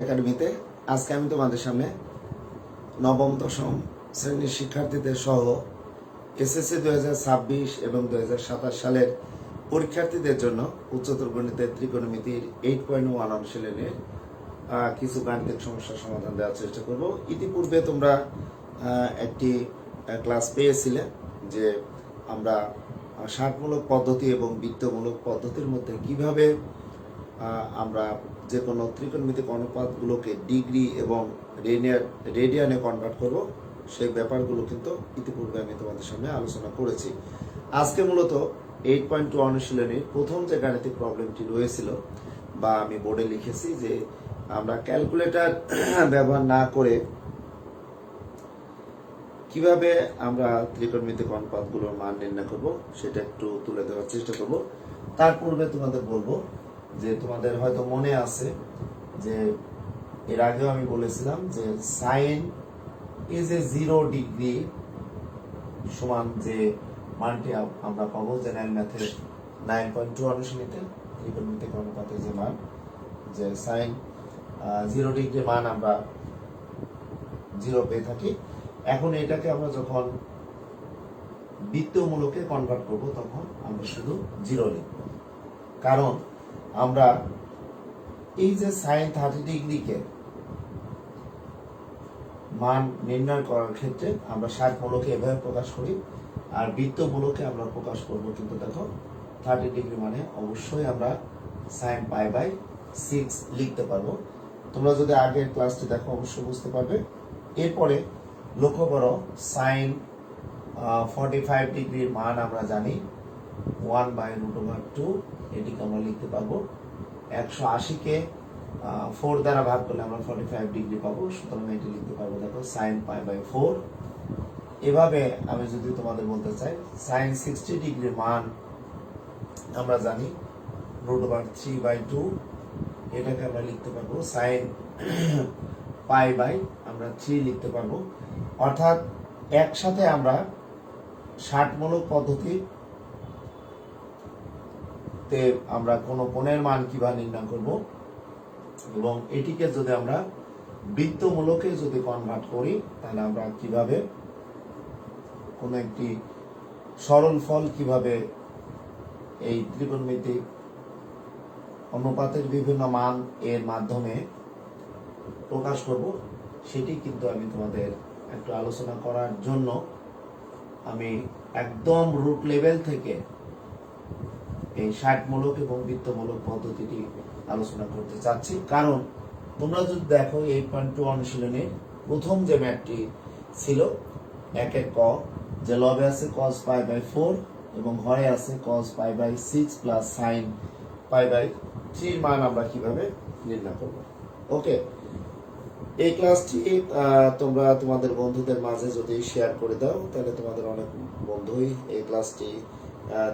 একাডেমিতে। আজকে আমি তোমাদের সামনে নবম, দশম শ্রেণির শিক্ষার্থীদের সহ এসএসসি হাজার ছাব্বিশ এবং হাজার সাতাশ সালের পরীক্ষার্থীদের জন্য উচ্চতর গণিতের ত্রিকোণমিতির এইট পয়েন্ট ওয়ান অনুশীলনের কিছু গাণিতিক সমস্যার সমাধান দেওয়ার চেষ্টা করব। ইতিপূর্বে তোমরা একটি ক্লাস পেয়েছিলে যে আমরা ষাটমূলক পদ্ধতি এবং বৃত্তমূলক পদ্ধতির মধ্যে কীভাবে আমরা যে কোনো ত্রিকোণমিতিক অনুপাতগুলোকে ডিগ্রি এবং রেডিয়ান রেডিয়ানে কনভার্ট করব, সেই ব্যাপারগুলো কিন্তু ইতিপূর্বে আমি তোমাদের সামনে আলোচনা করেছি। আজকে মূলত এইট পয়েন্ট টু অনুশীলনীর প্রথম যে গাণিতিক প্রবলেমটি রয়েছিল, বা আমি বোর্ডে লিখেছি যে আমরা ক্যালকুলেটর ব্যবহার না করে কীভাবে আমরা ত্রিকোণমিতিক অনুপাতগুলোর মান নির্ণয় করব, সেটা একটু তুলে ধরার চেষ্টা করব। তার পূর্বে তোমাদের বলব যে তোমাদের হয়তো মনে আছে যে এর আগেও আমি বলেছিলাম যে সাইন এ জিরো ডিগ্রি সমান যে মানটি আমরা পাবো যে জেনারেল ম্যাথের নাইন পয়েন্ট টু অনুশীলনীতে ত্রিকোণমিতিক অনুপাতের যে মান, যে সাইন জিরো ডিগ্রি মান আমরা জিরো পেয়ে থাকি। এখন এটাকে আমরা যখন বৃত্তমূলকে কনভার্ট করব তখন আমরা শুধু জিরো লিখব। কারণ আমরা এই যে সাইন থার্টি ডিগ্রিকে মান নির্ণয় করার ক্ষেত্রে আমরা ষাট মূলকে এভাবে প্রকাশ করি, আর বৃত্ত মূলকে আমরা প্রকাশ করব কিন্তু দেখো, থার্টি ডিগ্রি মানে অবশ্যই আমরা সাইন পাই বাই সিক্স লিখতে পারব। তোমরা যদি আগের ক্লাসটি দেখো, অবশ্যই বুঝতে পারবে। এরপরে লক্ষ্য করো, সাইন ফর্টি ফাইভ ডিগ্রির মান আমরা জানি one by root over two এটিকে আমরা লিখতে পারব একশো আশিকে ফোর দ্বারা ভাগ করলে আমরা ফর্টি ফাইভ ডিগ্রি পাবো। সুতরাং এটি লিখতে পারব দেখো সাইন পাই বাই ফোর এভাবে আমি যদি তোমাদের বলতে চাই সাইন সিক্সটি ডিগ্রির মান আমরা জানি root over three by two এটাকে আমরা লিখতে পারব সাইন পাই বাই আমরা থ্রি লিখতে পারব। অর্থাৎ একসাথে আমরা ষাটমূলক পদ্ধতি তে আমরা কোনো কোণের মান কীভাবে নির্ণয় করব? এবং এটিকে যদি আমরা বৃত্তমূলকে যদি কনভার্ট করি, তাহলে আমরা কীভাবে কোনো একটি সরল ফল কীভাবে এই ত্রিকোণমিতিক অনুপাতের বিভিন্ন মান এর মাধ্যমে প্রকাশ করব, সেটি কিন্তু আমি তোমাদের একটু আলোচনা করার জন্য আমি একদম রুট লেভেল থেকে এই ষাটমূলক এবং বৃত্তমূলক পদ্ধতিটি আলোচনা করতে চাচ্ছি। কারণ তোমরা যদি দেখো এই পয়েন্ট টু অনুশীলনের প্রথম যে ম্যাথটি ছিল একের ক, যে লবে আছে কস পাই বাই ফোর এবং হরে আছে cos pi by six plus sine pi by থ্রির মান আমরা কীভাবে নির্ণয় করব? ওকে এই ক্লাসটি তোমরা তোমাদের বন্ধুদের মাঝে যদি শেয়ার করে দাও, তাহলে তোমাদের অনেক বন্ধুই এই ক্লাসটি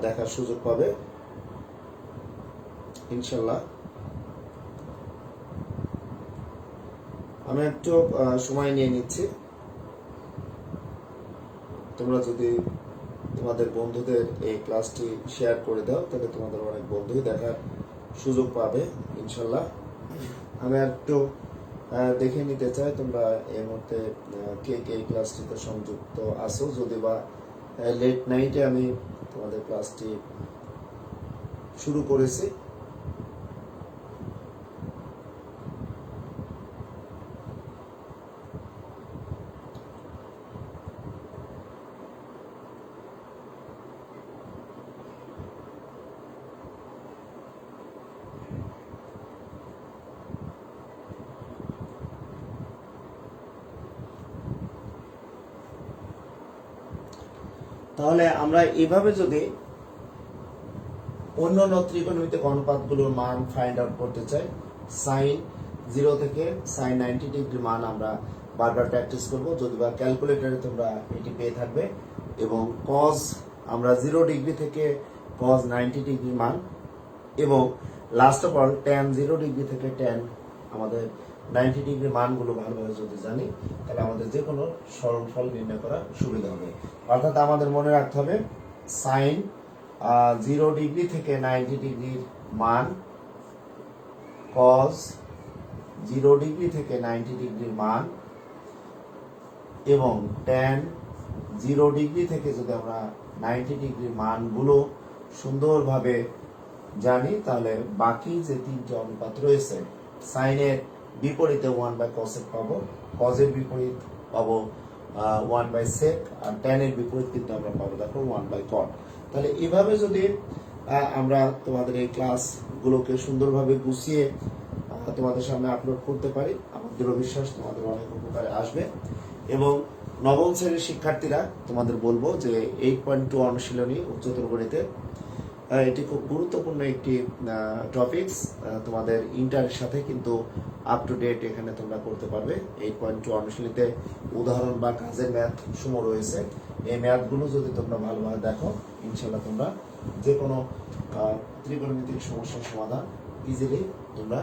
দেখার সুযোগ পাবে। ইনশাল্লাহ। আমি একটু সময় নিয়ে নিচ্ছি। তোমরা যদি তোমাদের বন্ধুদের এই ক্লাসটি শেয়ার করে দাও, তাহলে তোমাদের অনেক বন্ধুই দেখার সুযোগ পাবে, ইনশাল্লাহ। আমি একটু দেখে নিতে চাই, তোমরা এই মুহূর্তে কে কে এই ক্লাসটিতে সংযুক্ত আছো? যদি বা লেট নাইটে আমি তোমাদের ক্লাসটি শুরু করেছি তাহলে আমরা এভাবে যদি অন্য অন্য ত্রিকোণমিতিক অনুপাতগুলোর মান ফাইন্ড আউট করতে চাই সাইন জিরো থেকে সাইন নাইনটি ডিগ্রি মান আমরা বারবার প্র্যাকটিস করব। যদি বা ক্যালকুলেটরে তোমরা এটি পেয়ে থাকবে এবং কজ আমরা জিরো ডিগ্রি থেকে কজ নাইনটি ডিগ্রি মান এবং last of all tan zero degree থেকে ট্যান আমাদের নাইনটি ডিগ্রি মানগুলো ভালোভাবে যদি জানি, তাহলে আমাদের যে কোনো সরল ফল নির্ণয় করা সুবিধা হবে। অর্থাৎ আমাদের মনে রাখতে হবে, সাইন জিরো ডিগ্রি থেকে নাইনটি ডিগ্রির মান কজ জিরো ডিগ্রি থেকে নাইনটি ডিগ্রির মান এবং ট্যান জিরো ডিগ্রি থেকে যদি আমরা নাইনটি ডিগ্রির মানগুলো সুন্দরভাবে জানি, তাহলে বাকি যে তিনটে অনুপাত রয়েছে, সাইনের বিপরীতে ওয়ান বাই কসেক পাবো কজের বিপরীত পাবো ওয়ান বাই সেক আর ট্যানের বিপরীত কিন্তু আমরা পাবো, দেখো ওয়ান বাই কট তাহলে এভাবে যদি আমরা তোমাদের এই ক্লাসগুলোকে সুন্দরভাবে গুছিয়ে তোমাদের সামনে আপলোড করতে পারি আমাদেরও বিশ্বাস তোমাদের অনেক উপকারে আসবে। এবং নবম শ্রেণির শিক্ষার্থীরা তোমাদের বলব যে এইট পয়েন্ট টু অনুশীলনী উচ্চতর গণিতে এটি খুব গুরুত্বপূর্ণ একটি টপিকস তোমাদের ইন্টারের সাথে কিন্তু আপ টু ডেট এখানে তোমরা করতে পারবে। এইট পয়েন্ট টু অনুশীলনীতে উদাহরণ বা কাজের ম্যাথ সমূহ রয়েছে। এই ম্যাথগুলো যদি তোমরা ভালোভাবে দেখো ইনশাল্লাহ তোমরা যে কোনো ত্রিকোণমিতিক সমস্যার সমাধান ইজিলি তোমরা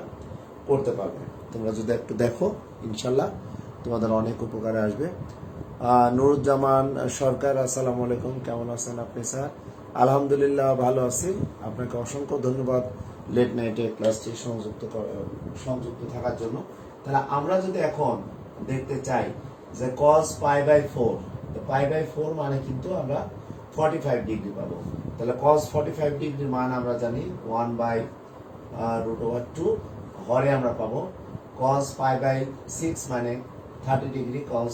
করতে পারবে। তোমরা যদি একটু দেখো ইনশাল্লাহ তোমাদের অনেক উপকারে আসবে। নুরুজ্জামান সরকার, আসসালামু আলাইকুম। কেমন আছেন আপনি, স্যার? আলহামদুলিল্লাহ, ভালো আছি। আপনাকে অসংখ্য ধন্যবাদ লেট নাইটে ক্লাসটি সংযুক্ত সংযুক্ত থাকার জন্য। তাহলে আমরা যদি এখন দেখতে চাই যে cos pi by four pi by four মানে কিন্তু আমরা ফর্টি ফাইভ ডিগ্রি পাবো। তাহলে কস ফর্টি ফাইভ ডিগ্রির মান আমরা জানি one by root over two হরে আমরা পাবো কস পাই বাই সিক্স মানে thirty degree cos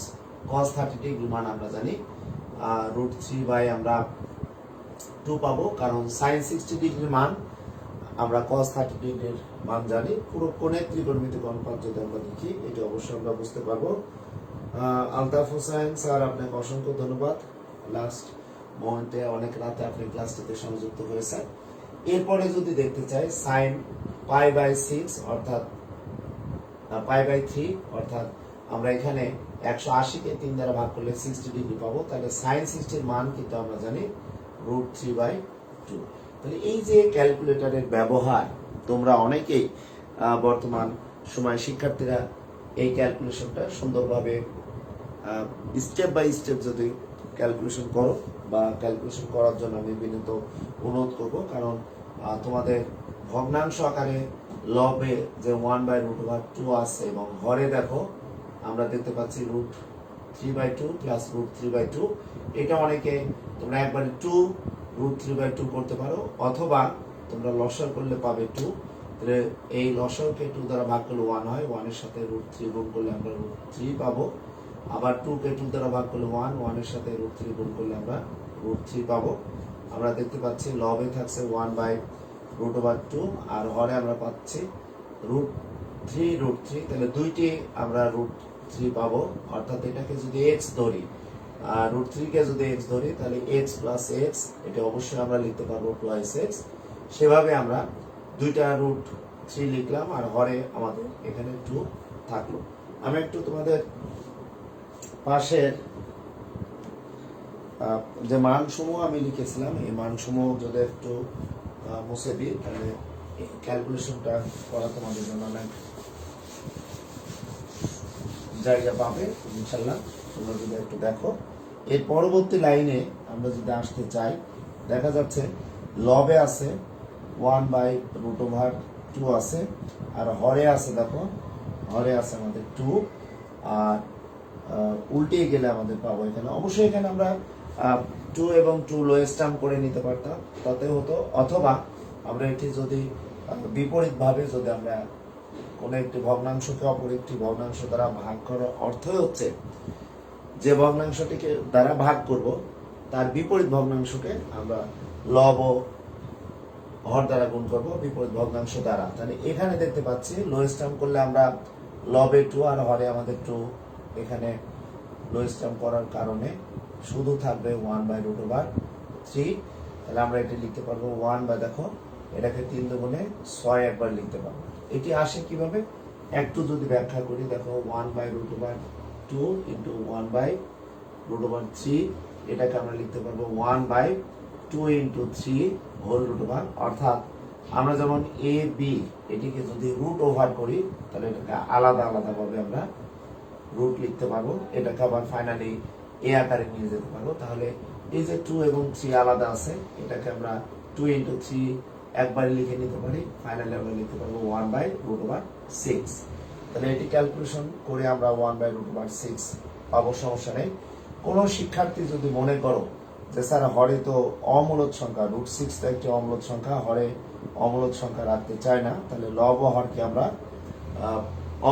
cos thirty degree মান আমরা জানি। রুট থ্রি বাই আমরা টু পাবো, কারণ সাইন সিক্সটি ডিগ্রির মান, আমরা কস থার্টি ডিগ্রির মান জানি, পুরো কোণের ত্রিকোণমিতিক অনুপাত যদি আমরা দেখি, এটা অবশ্যই আমরা বুঝতে পারব। আলতাফ হোসেন, স্যার, আপনাকে অসংখ্য ধন্যবাদ। লাস্ট মোমেন্টে অনেক রাতে আপনি ক্লাসটিতে সংযুক্ত হয়েছেন। এরপরে যদি দেখতে চাই সাইন পাই বাই সিক্স অর্থাৎ পাই বাই থ্রি অর্থাৎ আমরা এখানে একশো আশিকে তিন দ্বারা ভাগ করলে সিক্সটি ডিগ্রি পাবো, তাহলে সাইন সিক্সটির মান কিন্তু আমরা জানি রুট থ্রি বাই টু তাহলে এই যে ক্যালকুলেটরের ব্যবহার, তোমরা অনেকেই বর্তমান সময় শিক্ষার্থীরা এই ক্যালকুলেশনটা সুন্দরভাবে স্টেপ বাই স্টেপ যদি ক্যালকুলেশন করো বা ক্যালকুলেশন করার জন্য আমি বিনীত অনুরোধ করব, কারণ তোমাদের ভগ্নাংশ আকারে লবে যে one by root over two আছে এবং হরে দেখো, আমরা দেখতে পাচ্ছি root three by two plus root three by two এটা অনেকে তোমরা একবারে two root three by two করতে পারো, অথবা তোমরা লসার করলে পাবে টু তাহলে এই লসারকে টু দ্বারা ভাগ করলে ওয়ান হয় ওয়ানের সাথে রুট থ্রি গুণ করলে আমরা রুট থ্রি পাবো। আবার টু কে টু দ্বারা ভাগ করলে ওয়ান ওয়ানের সাথে রুট থ্রি গুণ করলে আমরা রুট থ্রি পাবো। আমরা দেখতে পাচ্ছি লবে থাকছে one by root over two আর হরে আমরা পাচ্ছি রুট থ্রি রুট থ্রি তাহলে দুইটি আমরা রুট থ্রি পাবো। অর্থাৎ এটাকে যদি এক্স ধরি আর রুট থ্রিকে যদি এক্স ধরি, তাহলে এক্স প্লাস এক্স এটা অবশ্যই আমরা লিখতে পারব টুয়াইস এক্স সেভাবে আমরা দুইটা রুট থ্রি লিখলাম আর হরে আমাদের এখানে টু থাকল। আমি একটু তোমাদের পাশের যে মানসমূহ আমি লিখেছিলাম, এই মানসমূহ যদি একটু মুছে দিই, তাহলে ক্যালকুলেশনটা করা তোমাদের জন্য অনেক জায়গা পাবে ইনশাল্লাহ তোমরা যদি একটু দেখো এর পরবর্তী লাইনে আমরা যদি আসতে চাই দেখা যাচ্ছে লবে আছে one by root over two আছে আর হরে আছে দেখো হরে আছে আমাদের টু আর আহ, উল্টে গেলে আমাদের পাবো এখানে। অবশ্যই এখানে আমরা টু এবং টু লোয়েস্ট টার্ম করে নিতে পারতাম তাতে হতো। অথবা আমরা এটি যদি বিপরীত ভাবে যদি আমরা কোন একটি ভগ্নাংশকে অপর একটি ভগ্নাংশ দ্বারা ভাগ করার অর্থই হচ্ছে যে ভগ্নাংশটিকে দ্বারা ভাগ করব, তার বিপরীত ভগ্নাংশকে আমরা লব হর দ্বারা গুণ করব, বিপরীত ভগ্নাংশ দ্বারা। তাহলে এখানে দেখতে পাচ্ছি লোয়েস্ট টার্ম করলে আমরা লবে টু আর হরে আমাদের টু এখানে লোয়েস্ট টার্ম করার কারণে শুধু থাকবে one by root over three তাহলে আমরা এটি লিখতে পারব ওয়ান বাই দেখো, এটাকে তিন দুগুণে ছয় একবার লিখতে পারব। এটি আসে কীভাবে? একটু যদি ব্যাখ্যা করি, দেখো one by root over two into one by root over three এটাকে আমরা লিখতে পারব one by two into three whole root over অর্থাৎ আমরা যেমন এ বি এটিকে যদি রুট ওভার করি, তাহলে এটাকে আলাদা আলাদাভাবে আমরা রুট লিখতে পারব। এটাকে আবার ফাইনালি এ আকারে নিয়ে যেতে পারব। তাহলে এই যে টু এবং থ্রি আলাদা আছে, এটাকে আমরা টু ইন্টু থ্রি একবারে লিখে নিতে পারি। ফাইনালি আমরা লিখতে পারব one by root over six তাহলে এটি ক্যালকুলেশন করে আমরা one by root over six পাবো সমস্যা নেই। কোনো শিক্ষার্থী যদি মনে করো যে স্যার হরে তো অমূলদ সংখ্যা রুট সিক্সটা একটি অমূলত সংখ্যা হরে অমূলদ সংখ্যা রাখতে চায় না তাহলে লব হরকে আমরা আহ,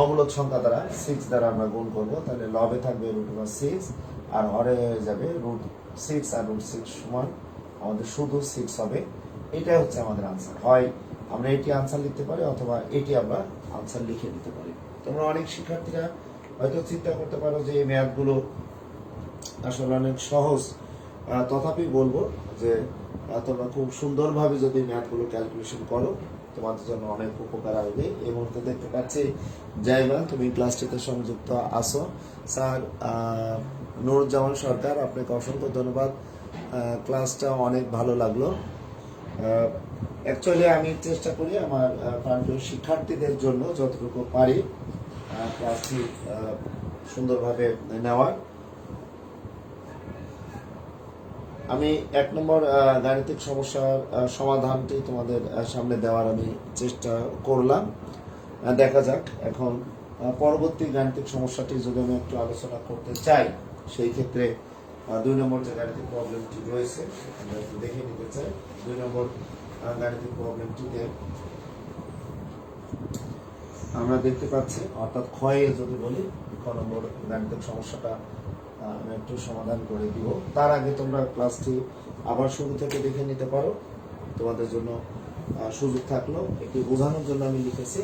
অমূলদ সংখ্যা দ্বারা সিক্স দ্বারা আমরা গুণ করব তাহলে লবে থাকবে রুট ওভার সিক্স আর হরে হয়ে যাবে রুট সিক্স আর রুট সিক্স সমান আমাদের শুধু সিক্স হবে। এটাই হচ্ছে আমাদের আনসার হয় আমরা এটি আনসার লিখতে পারি অথবা এটি আমরা আনসার লিখে দিতে পারি। তোমরা অনেক শিক্ষার্থীরা হয়তো চিন্তা করতে পারো যে এই ম্যাথগুলো আসলে অনেক সহজ। তথাপি বলব যে তোমরা খুব সুন্দরভাবে যদি ম্যাথগুলো ক্যালকুলেশন করো তোমাদের জন্য অনেক উপকার আসবে। এই মুহূর্তে দেখতে পাচ্ছি জাইবা তুমি ক্লাসটিতে সংযুক্ত আসো স্যার নুরুজ্জামান সরকার আপনাকে অসংখ্য ধন্যবাদ। ক্লাসটা অনেক ভালো লাগল। অ্যাকচুয়ালি আমি চেষ্টা করি আমার আহ, শিক্ষার্থীদের জন্য যতটুকু পারি। ক্লাসটি সুন্দরভাবে নেওয়ার। আমি এক নম্বর গাণিতিক সমস্যার সমাধানটি তোমাদের সামনে দেওয়ার আমি চেষ্টা করলাম। দেখা যাক এখন পরবর্তী গাণিতিক সমস্যাটি যদি আমি একটু আলোচনা করতে চাই, সেই ক্ষেত্রে দুই নম্বর যে গাণিতিক প্রবলেমটি রয়েছে দেখে নিতে চাই। দুই নম্বর গাণিতিক প্রবলেমটিতে আমরা দেখতে পাচ্ছি, অর্থাৎ ক্ষয়ে যদি বলি খ নম্বর গাণিতিক সমস্যাটা আমি একটু সমাধান করে দিব। তার আগে তোমরা ক্লাসটি আবার শুরু থেকে দেখে নিতে পারো। তোমাদের জন্য সুযোগ থাকল। একটি বোঝানোর জন্য আমি লিখেছি।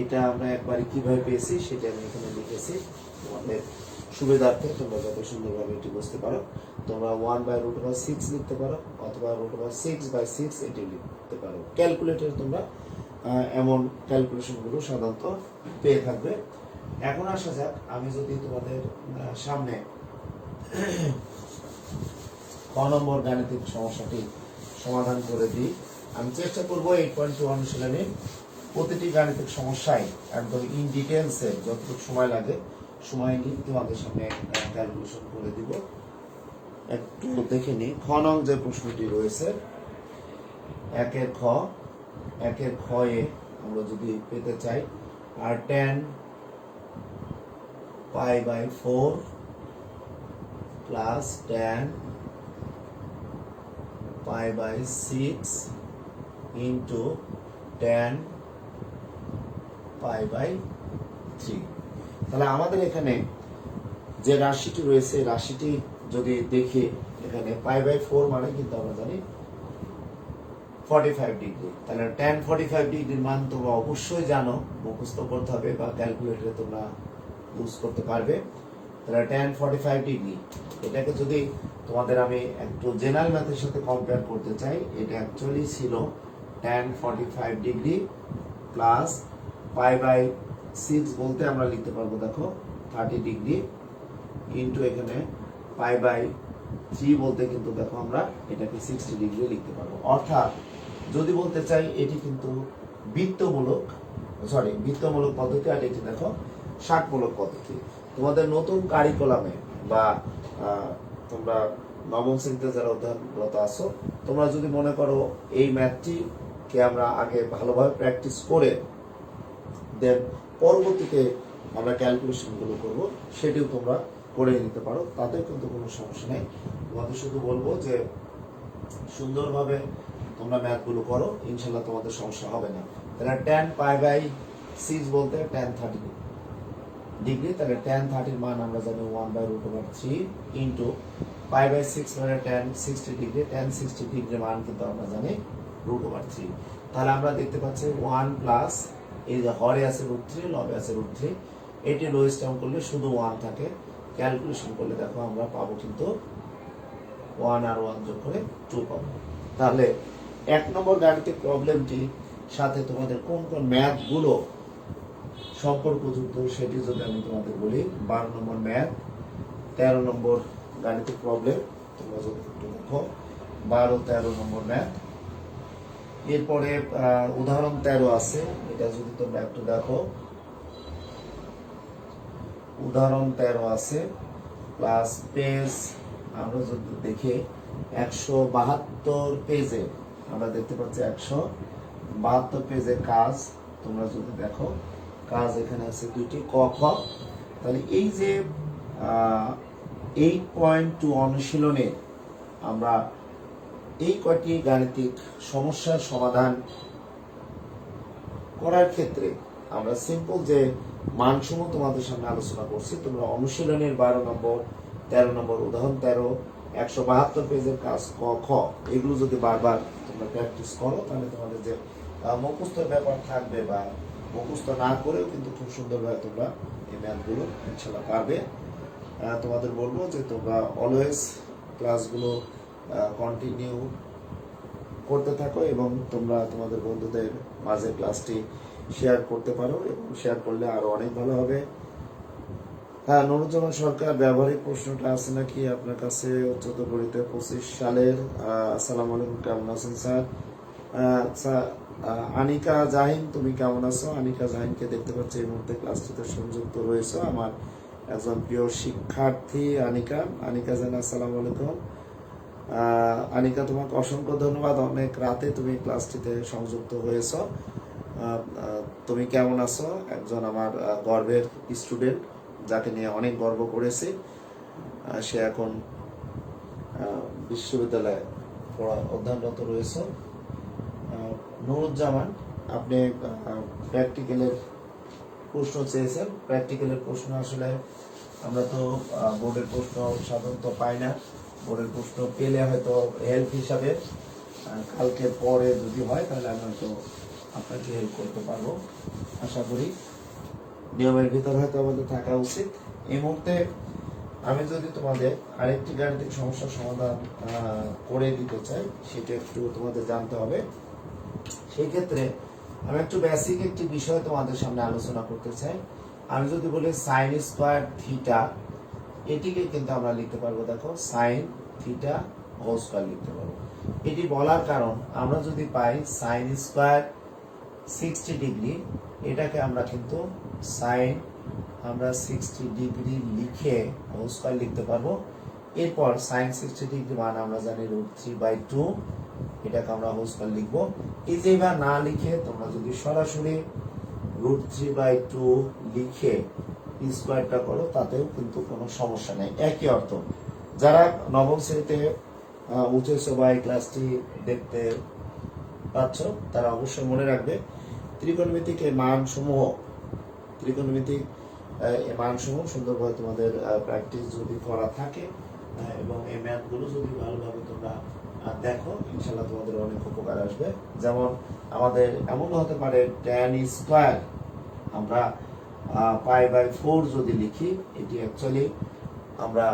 এটা আমরা একবারে কীভাবে পেয়েছি, সেটা আমি এখানে লিখেছি। তোমাদের সুবিধার্থে তোমরা যাতে সুন্দরভাবে এটি বুঝতে পারো, তোমরা one by root over six লিখতে পারো, অথবা root over six by six এটি লিখতে পারো। ক্যালকুলেটর তোমরা এমন ক্যালকুলেশনগুলো সাধারণত পেয়ে থাকবে। এখন আসা যাক, আমি যদি তোমাদের সামনে ক নম্বর গাণিতিক সমস্যাটি সমাধান করে দিই। আমি চেষ্টা করব এইট পয়েন্ট টু অনুশীলনে প্রতিটি গাণিতিক সমস্যায় একদম ইন ডিটেলসে যতটুকু সময় লাগে, সময় নিয়ে তোমাদের সামনে ক্যালকুলেশন করে দিব। একটু দেখে নিই। খ নং যে প্রশ্নটি রয়েছে, একের খ একের এ আমরা যদি পেতে চাই, আর tan pi by four plus tan pi by six into tan pi by three তাহলে আমাদের এখানে যে রাশিটি রয়েছে, রাশিটি যদি দেখি, এখানে পাই বাই ফোর মানে কিন্তু আমরা জানি ফর্টি ফাইভ ডিগ্রি তাহলে টেন ফর্টি ফাইভ ডিগ্রির মান তোমরা অবশ্যই জানো, মুখস্থ করতে হবে বা ক্যালকুলেটরে তোমরা ইউজ করতে পারবে। তাহলে টেন ফর্টি ফাইভ ডিগ্রি এটাকে যদি তোমাদের আমি একটু জেনারেল ম্যাথের সাথে কম্পেয়ার করতে চাই, এটা অ্যাকচুয়ালি ছিল tan forty five degree plus pi by six বলতে আমরা লিখতে পারব, দেখো থার্টি ডিগ্রি ইন্টু এখানে পাই বাই থ্রি বলতে কিন্তু দেখো আমরা এটাকে সিক্সটি ডিগ্রি লিখতে পারব। অর্থাৎ যদি বলতে চাই, এটি কিন্তু বৃত্তমূলক সরি বৃত্তমূলক পদ্ধতি আর এটি দেখো ষাটমূলক পদ্ধতি। তোমাদের নতুন কারিকুলামে বা তোমরা নবম শ্রেণীতে যারা অধ্যয়নরত আছো, তোমরা যদি মনে করো এই ম্যাথটিকে আমরা আগে ভালোভাবে প্র্যাকটিস করে দেন পরবর্তীতে আমরা ক্যালকুলেশনগুলো করব, সেটিও তোমরা করে নিতে পারো, তাতে কিন্তু কোনো সমস্যা নেই। তোমাদের শুধু বলব যে সুন্দরভাবে তোমরা ম্যাথগুলো করো, ইনশাল্লাহ তোমাদের সমস্যা হবে না। তাহলে টেন পাই বাই সিক্স বলতে টেন থার্টি ডিগ্রি তাহলে টেন থার্টির মান আমরা জানি one by root over three into pi by six মানে tan sixty degree tan sixty degree মান কিন্তু আমরা জানি রুট ওভার থ্রি তাহলে আমরা দেখতে পাচ্ছি ওয়ান প্লাস এই যে হরে আছে রুট থ্রি লবে আছে রুট থ্রি এটি লোয়েস্ট টার্ম করলে শুধু ওয়ান থাকে। ক্যালকুলেশন করলে দেখো আমরা পাবো কিন্তু ওয়ান আর ওয়ান যোগ করে টু পাবো। তাহলে এক নম্বর গাণিতিক প্রবলেমটি সাথে তোমাদের কোন কোন ম্যাথগুলো সম্পর্কযুক্ত সেটি যদি আমি তোমাদের বলি, বারো নম্বর ম্যাথ, তেরো নম্বর গাণিতিক প্রবলেম তোমরা যদি একটু দেখো, বারো, তেরো নম্বর ম্যাথ। এরপরে উদাহরণ তেরো আছে, এটা যদি তোমরা একটু দেখো। উদাহরণ তেরো আছে প্লাস পেজ আমরা যদি দেখি, একশো বাহাত্তর পেজে আমরা দেখতে পাচ্ছি একশো বাহাত্তর পেজের কাজ, তোমরা যদি দেখো, কাজ এখানে আছে দুইটি, ক তাহলে এই যে এইট পয়েন্ট টু অনুশীলনে আমরা এই কয়টি গাণিতিক সমস্যার সমাধান করার ক্ষেত্রে আমরা সিম্পল যে মানসমূহ তোমাদের সামনে আলোচনা করছি, তোমরা অনুশীলনের বারো নম্বর, তেরো নম্বর, উদাহরণ তেরো একশো বাহাত্তর পেজের কাজ ক খ এগুলো যদি বারবার তোমরা প্র্যাকটিস করো তাহলে তোমাদের যে আহ, ব্যাপার থাকবে বা মুখস্থ না করেও কিন্তু খুব সুন্দরভাবে তোমরা এই ম্যাথগুলো ইনশাল্লাহ পারবে। তোমাদের বলব যে তোমরা অলওয়েজ ক্লাসগুলো কন্টিনিউ করতে থাকো এবং তোমরা তোমাদের বন্ধুদের মাঝে ক্লাসটি শেয়ার করতে পারো এবং শেয়ার করলে আরও অনেক ভালো হবে। হ্যাঁ নুরুজ্জামান সরকার ব্যবহারিক প্রশ্নটা আছে নাকি আপনার কাছে? উচ্চত গণিতে পঁচিশ সালের আসসালামু আলাইকুম, কেমন আছেন স্যার? আচ্ছা আনিকা জাহিন, তুমি কেমন আছো? আনিকা জাহিনকে দেখতে পাচ্ছি এই মুহূর্তে ক্লাসটিতে সংযুক্ত রয়েছে। আমার একজন প্রিয় শিক্ষার্থী আনিকা। আনিকা জান, আসসালামু আলাইকুম। আনিকা, তোমাকে অসংখ্য ধন্যবাদ। অনেক রাতে তুমি ক্লাসটিতে সংযুক্ত হয়েছ। তুমি কেমন আছো? একজন আমার গর্বের স্টুডেন্ট যাকে নিয়ে অনেক গর্ব করেছি। সে এখন বিশ্ববিদ্যালয়ে পড়া অধ্যয়নরত রয়েছে। নুরুজ্জামান, আপনি প্র্যাকটিক্যালের প্রশ্ন চেয়েছেন। প্র্যাকটিক্যালের প্রশ্ন আসলে আমরা তো বোর্ডের প্রশ্ন সাধারণত পাই না। বোর্ডের প্রশ্ন পেলে হয়তো হেল্প হিসাবে কালকে পরে যদি হয় তাহলে আমি হয়তো আপনাকে হেল্প করতে পারব। আশা করি নিয়মের ভিতর হয়তো আমাদের থাকা উচিত। এই মুহূর্তে আমি যদি তোমাদের আরেকটি গাণিতিক সমস্যার সমাধান করে দিতে চাই, সেটা একটু তোমাদের জানতে হবে। সেই ক্ষেত্রে আমি একটু বেসিক একটি বিষয় তোমাদের সামনে আলোচনা করতে চাই। আমি যদি বলি সাইন স্কোয়ার থিটা এটিকে কিন্তু আমরা লিখতে পারব, দেখো সাইন থিটা হোল স্কোয়ার লিখতে পারব। এটি বলার কারণ, আমরা যদি pi sine square sixty degree এটাকে আমরা কিন্তু সাইন আমরা সিক্সটি ডিগ্রি লিখে স্কোয়ার লিখতে পারব। এরপর সাইন সিক্সটি ডিগ্রি মান আমরা জানি রুট থ্রি বাই টু এটাকে আমরা স্কোয়ার লিখব। যে এবার না লিখে তোমরা যদি সরাসরি রুট থ্রি বাই টু লিখে স্কোয়ারটা করো, তাতেও কিন্তু কোনো সমস্যা নেই। একই অর্থ। যারা নবম শ্রেণীতে বা এই ক্লাসটি দেখতে পাচ্ছ, তারা অবশ্যই মনে রাখবে ত্রিকোণমিতিক এই মানসমূহ, ত্রিকোণমিতিক এই মানসমূহ সুন্দরভাবে তোমাদের প্র্যাকটিস যদি করা থাকে এবং এই ম্যাথগুলো যদি ভালোভাবে তোমরা দেখো ইনশাল্লাহ তোমাদের অনেক উপকার আসবে। যেমন আমাদের এমন হতে পারে ট্যান স্কোয়ার আমরা পাই বাই ফোর যদি লিখি, এটি অ্যাকচুয়ালি আমরা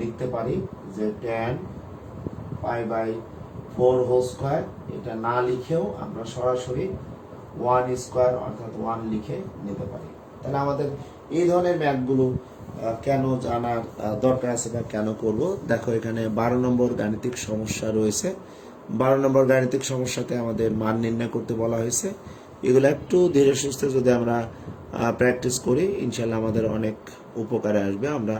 লিখতে পারি যে tan pi by four whole square এটা না লিখেও আমরা সরাসরি ওয়ান স্কোয়ার অর্থাৎ ওয়ান লিখে নিতে পারি। তাহলে আমাদের এই ধরনের ম্যাথগুলো কেন জানার দরকার আছে বা কেন করব? দেখো, এখানে বারো নম্বর গাণিতিক সমস্যা রয়েছে। বারো নম্বর গাণিতিক সমস্যাতে আমাদের মান নির্ণয় করতে বলা হয়েছে। এগুলো একটু ধীরে সুস্থে যদি আমরা প্র্যাকটিস করি ইনশাল্লাহ আমাদের অনেক উপকারে আসবে। আমরা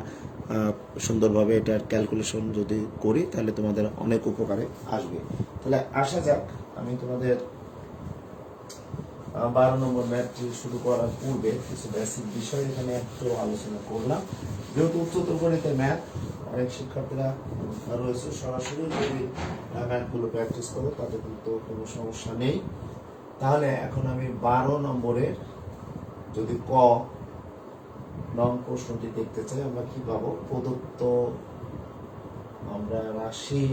সুন্দরভাবে এটার ক্যালকুলেশন যদি করি, তাহলে তোমাদের অনেক উপকারে আসবে। তাহলে আসা যাক, আমি তোমাদের বারো নম্বর ম্যাথটি শুরু করার পূর্বে কিছু বেসিক বিষয় এখানে একটু আলোচনা করলাম। যেহেতু উচ্চতর গণিতে ম্যাথ অনেক শিক্ষার্থীরা রয়েছে সরাসরি, যদি ম্যাথগুলো প্র্যাকটিস করো, তাতে কিন্তু কোনো সমস্যা নেই। তাহলে এখন আমি বারো নম্বরের যদি ক নং প্রশ্নটি দেখতে চাই, আমরা কি পাবো? প্রদত্ত আমরা রাশি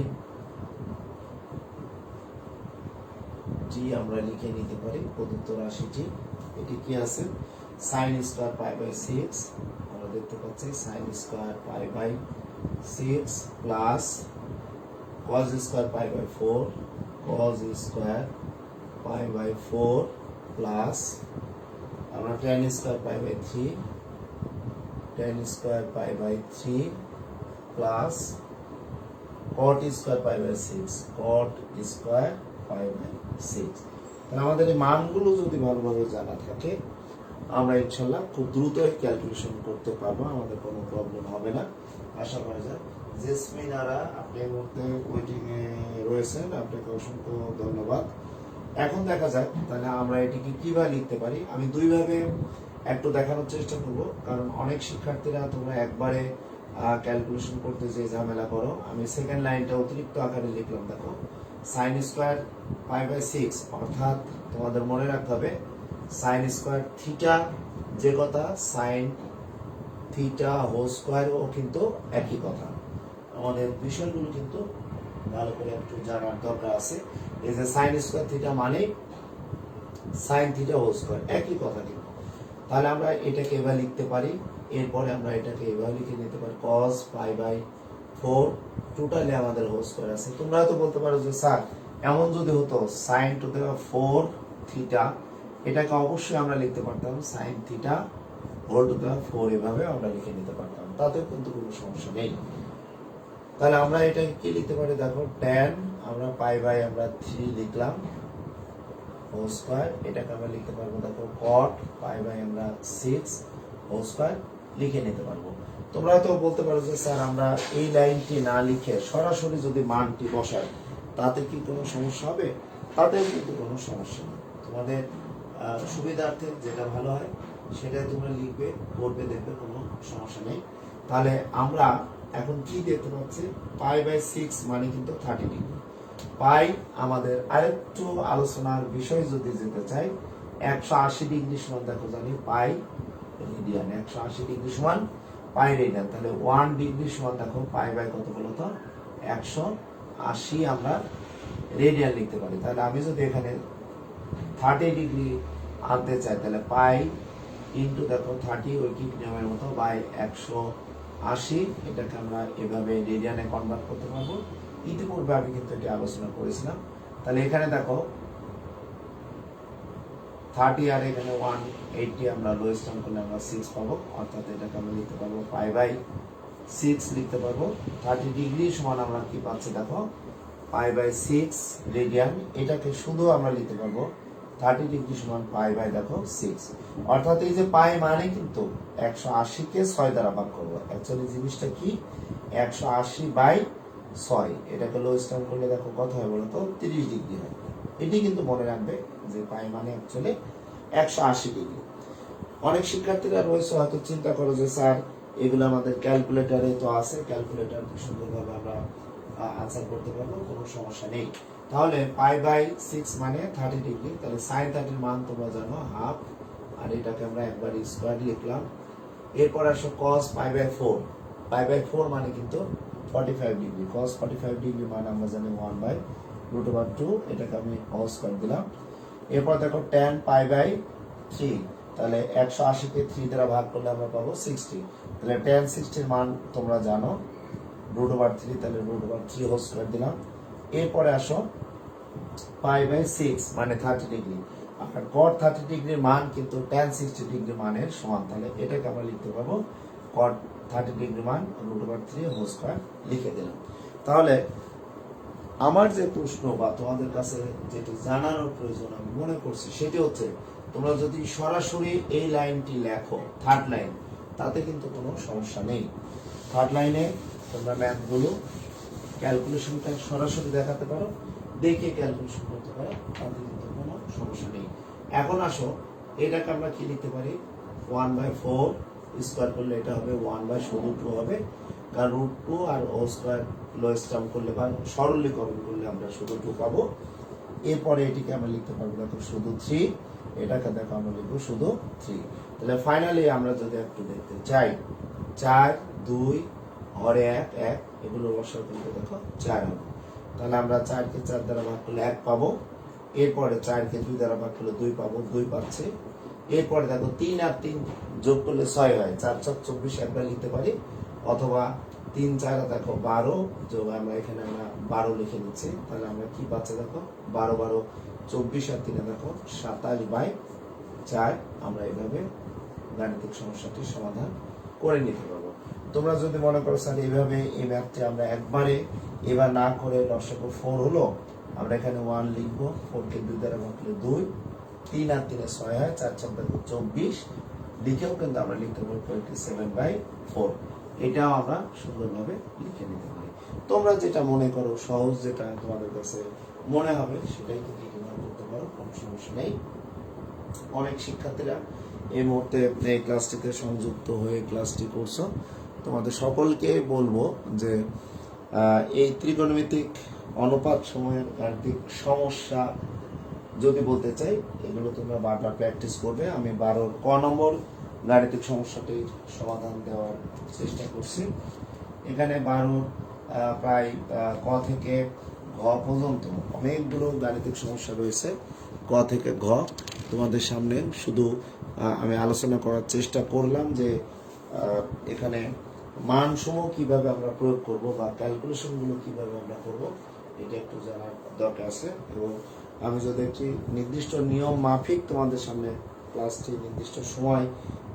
টি আমরা লিখে নিতে পারি প্রদত্ত রাশিটি। এটি কি আছে? Sine square pi by six আমরা দেখতে পাচ্ছি sine square pi by six plus cos square pi by four cos square pi by four plus আমরা tan square pi by three tan square pi by three plus cot square pi by six cot square pi by six আমাদের এই মানগুলো যদি ভালোভাবে জানা থাকে, আমরা ইনশাল্লাহ খুব দ্রুত ক্যালকুলেশন করতে পারব, আমাদের কোনো প্রবলেম হবে না। আশা করা যায় জেসমিন আরা, আপনি এই মুহূর্তে ওয়েটিং এ রয়েছেন, আপনাকে অসংখ্য ধন্যবাদ। এখন দেখা যাক, তাহলে আমরা এটিকে কীভাবে লিখতে পারি। আমি দুইভাবে একটু দেখানোর চেষ্টা করব, কারণ অনেক শিক্ষার্থীরা তোমরা একবারে ক্যালকুলেশন করতে যে ঝামেলা করো। আমি সেকেন্ড লাইনটা অতিরিক্ত আকারে লিখলাম, দেখো। Sine square pi by six অর্থাৎ তোমাদের মনে রাখতে হবে সাইন স্কোয়ার থিটা যে কথা সাইন থিটা হোল স্কোয়ারও কিন্তু একই কথা। আমাদের বিষয়গুলো কিন্তু ভালো করে একটু জানার দরকার আছে। এই যে সাইন স্কোয়ার থিটা মানে সাইন থিটা হোল স্কোয়ার একই কথা কিন্তু। তাহলে আমরা এটাকে এবার লিখতে পারি, এরপরে আমরা এটাকে এবার লিখে নিতে পারি cos pi by four totally আমাদের হোল স্কোয়ার আছে। তোমরা হয়তো বলতে পারো যে, স্যার, এমন যদি হতো সাইন টু দেওয়া ফোর থিটা এটাকে অবশ্যই আমরা লিখতে পারতাম সাইন থিটা হোল টু দেওয়া ফোর এভাবে আমরা লিখে নিতে পারতাম। তাতেও কিন্তু কোনো সমস্যা নেই। তাহলে আমরা এটাকে কি লিখতে পারি? দেখো ট্যান আমরা পাই বাই আমরা থ্রি লিখলাম হোল স্কোয়ার এটাকে আমরা লিখতে পারব, দেখো কট পাই বাই আমরা সিক্স হোল স্কোয়ার লিখে নিতে পারব। তোমরা হয়তো বলতে পারো যে, স্যার, আমরা এই লাইনটি না লিখে সরাসরি যদি মানটি বসাই, তাতে কি কোনো সমস্যা হবে? তাতেও কিন্তু কোনো সমস্যা নেই। তোমাদের সুবিধার্থে যেটা ভালো হয়, সেটাই তোমরা লিখবে, পড়বে, দেখবে, কোনো সমস্যা নেই। তাহলে আমরা এখন কি দেখতে পাচ্ছি? পাই বাই সিক্স মানে কিন্তু থার্টি ডিগ্রি। পাই আমাদের আরেকটু আলোচনার বিষয় যদি যেতে চাই, একশো আশি ডিগ্রি সমান, দেখো জানি, পাই রেডিয়ান, একশো আশি ডিগ্রি সমান পাই রেডিয়ান তাহলে ওয়ান ডিগ্রি সমান দেখো পাই বাই কত বলো তো? একশো আশি আমরা রেডিয়ান লিখতে পারি। তাহলে আমি যদি এখানে থার্টি ডিগ্রি আনতে চাই, তাহলে পাই ইন্টু দেখো থার্টি ঐকিক নিয়মের মতো বাই একশো আশি, এটাকে আমরা এভাবে রেডিয়ানে কনভার্ট করতে পারব। ইতিপূর্বে আমি কিন্তু এটি আলোচনা করেছিলাম। তাহলে এখানে দেখো থার্টি আর এখানে ওয়ান এইটটি আমরা লোয়েস্ট টার্ম করলে আমরা সিক্স পাবো। অর্থাৎ এটাকে আমরা লিখতে পারব পাই বাই সিক্স লিখতে পারব। থার্টি ডিগ্রি সমান আমরা কি পাচ্ছি দেখো? পাই বাই সিক্স রেডিয়ান এটাকে শুধু আমরা লিখতে পারব থার্টি ডিগ্রি সমান পাই বাই দেখো সিক্স অর্থাৎ এই যে পাই মানে কিন্তু একশো আশিকে ছয় দ্বারা ভাগ করব। অ্যাকচুয়ালি জিনিসটা কি? একশো আশি বাই ছয়। এটাকে লোয়েস্ট টার্ম করলে দেখো কত হয় বলতো তিরিশ ডিগ্রি হয়। এটি কিন্তু মনে রাখবে যে পাই মানে অ্যাকচুয়ালি একশো আশি ডিগ্রি। অনেক শিক্ষার্থীরা রয়েছে, হয়তো চিন্তা করো যে, স্যার, এগুলো আমাদের ক্যালকুলেটারে তো আছে ক্যালকুলেটার সুন্দরভাবে আমরা আনসার করতে পারব, কোনো সমস্যা নেই। তাহলে পাই বাই সিক্স মানে থার্টি ডিগ্রি, তাহলে সাইন থার্টির মান তোমরা জানো হাফ আর এটাকে আমরা একবার স্কোয়ার লিখলাম। এরপর আসো cos pi by four pi by four মানে কিন্তু forty five degree. Cos forty five degree মানে আমরা জানি one by root over two এটাকে আমি কস স্কোয়ার দিলাম। এরপর দেখো টেন পাই বাই থ্রি তাহলে একশো আশিকে থ্রি দ্বারা ভাগ করলে আমরা পাবো সিক্সটি তাহলে টেন সিক্সটির মান তোমরা জানো রুট ওভার থ্রি তাহলে root over three whole square দিলাম। এরপরে আসো পাই বাই সিক্স মানে থার্টি ডিগ্রি আর কট থার্টি ডিগ্রির মান কিন্তু টেন সিক্সটি ডিগ্রি মানের সমান, তাহলে এটাকে আমরা লিখতে পারব কট থার্টি ডিগ্রি মান root over three whole square লিখে দিলাম। তাহলে আমার যে প্রশ্ন বা তোমাদের কাছে যেটি জানানোর প্রয়োজন আমি মনে করছি, সেটি হচ্ছে, তোমরা যদি সরাসরি এই লাইনটি লেখো থার্ড লাইন তাতে কিন্তু কোনো সমস্যা নেই। থার্ড লাইনে তোমরা ম্যাথগুলো ক্যালকুলেশনটা সরাসরি দেখাতে পারো, দেখে ক্যালকুলেশন করতে পারো, তাতে কিন্তু কোনো সমস্যা নেই। এখন আসো, এটাকে আমরা কি লিখতে পারি? ওয়ান বাই ফোর স্কোয়ার করলে এটা হবে ওয়ান বাই শুধু টু হবে। কারণ রুট টু আর ও স্কোয়ার লোয়েস্ট টার্ম করলে বা সরলীকরণ করলে আমরা শুধু টু পাবো। এরপরে এটিকে আমরা লিখতে পারব না দেখো শুধু থ্রি এটাকে দেখো আমরা লিখব শুধু থ্রি তাহলে ফাইনালি আমরা যদি একটু দেখতে চাই, চার, দুই, হরে এক এক, এগুলো বসার করলে দেখো চার হবে। তাহলে আমরা চারকে চার দ্বারা ভাগ করলে এক পাবো। এরপরে চারকে দুই দ্বারা ভাগ করলে দুই পাবো, দুই পাচ্ছে। এরপরে দেখো তিন আর তিন যোগ করলে ছয় হয়। চার চার চব্বিশ একবার লিখতে পারি। অথবা তিন, চার, দেখো, বারো যোগ আমরা এখানে আমরা বারো লিখে নিচ্ছি। তাহলে আমরা কি পাচ্ছি দেখো? বারো বারো, চব্বিশ আর তিনে দেখো, সাতাশ বাই চার। আমরা এভাবে গাণিতিক সমস্যাটির সমাধান করে নিতে পারব। তোমরা যদি মনে করো, স্যার, এইভাবে এই ম্যাথটি আমরা একবারে এবার না করে লসক ফোর হলো, আমরা এখানে ওয়ান লিখব ফোরকে দুই দ্বারা ভাগলে দুই, তিন আর তিনে ছয় হয়, চার চার দেখো চব্বিশ। লিখেও কিন্তু আমরা লিখতে পারব টোয়েন্টি সেভেন বাই ফোর এটাও আমরা সুন্দরভাবে লিখে নিতে পারি। তোমরা যেটা মনে করো সহজ, যেটা তোমাদের কাছে মনে হবে, সেটাই কিন্তু তোমরা করতে পারো, কোনো সমস্যা নেই। অনেক শিক্ষার্থীরা এই মুহূর্তে এই ক্লাসটিতে সংযুক্ত হয়ে ক্লাসটি করছ। তোমাদের সকলকে বলব যে এই ত্রিকোণমিতিক অনুপাত সময়ের গাণিতিক সমস্যা যদি বলতে চাই, এগুলো তোমরা বারবার প্র্যাকটিস করবে। আমি বারোর ক নম্বর গাণিতিক সমস্যাটির সমাধান দেওয়ার চেষ্টা করছি। এখানে বারোর প্রায় ক থেকে ঘ পর্যন্ত অনেকগুলো গাণিতিক সমস্যা রয়েছে। ক থেকে ঘ তোমাদের সামনে শুধু আমি আলোচনা করার চেষ্টা করলাম যে এখানে মানসমূহ কীভাবে আমরা প্রয়োগ করব বা ক্যালকুলেশনগুলো কীভাবে আমরা করব, এটা একটু জানার দরকার আছে। এবং আমি যদি একটি নির্দিষ্ট নিয়ম মাফিক তোমাদের সামনে ক্লাসটি নির্দিষ্ট সময়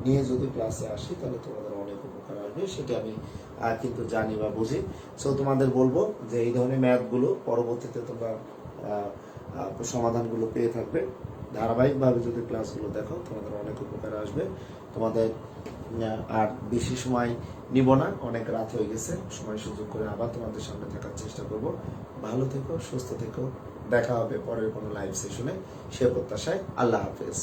নিয়ে যদি ক্লাসে আসি, তাহলে তোমাদের অনেক উপকার আসবে, সেটা আমি কিন্তু জানি বা বুঝি। সো তোমাদের বলব যে এই ধরনের ম্যাথগুলো পরবর্তীতে তোমরা সমাধানগুলো পেয়ে থাকবে। ধারাবাহিকভাবে যদি ক্লাসগুলো দেখো, তোমাদের অনেক উপকার আসবে। তোমাদের আর বেশি সময় নিব না, অনেক রাত হয়ে গেছে, সময় সুযোগ করে আবার তোমাদের সামনে থাকার চেষ্টা করব। ভালো থেকো, সুস্থ থেকো, দেখা হবে পরের কোনো লাইভ সেশনে সে প্রত্যাশায় আল্লাহ হাফেজ।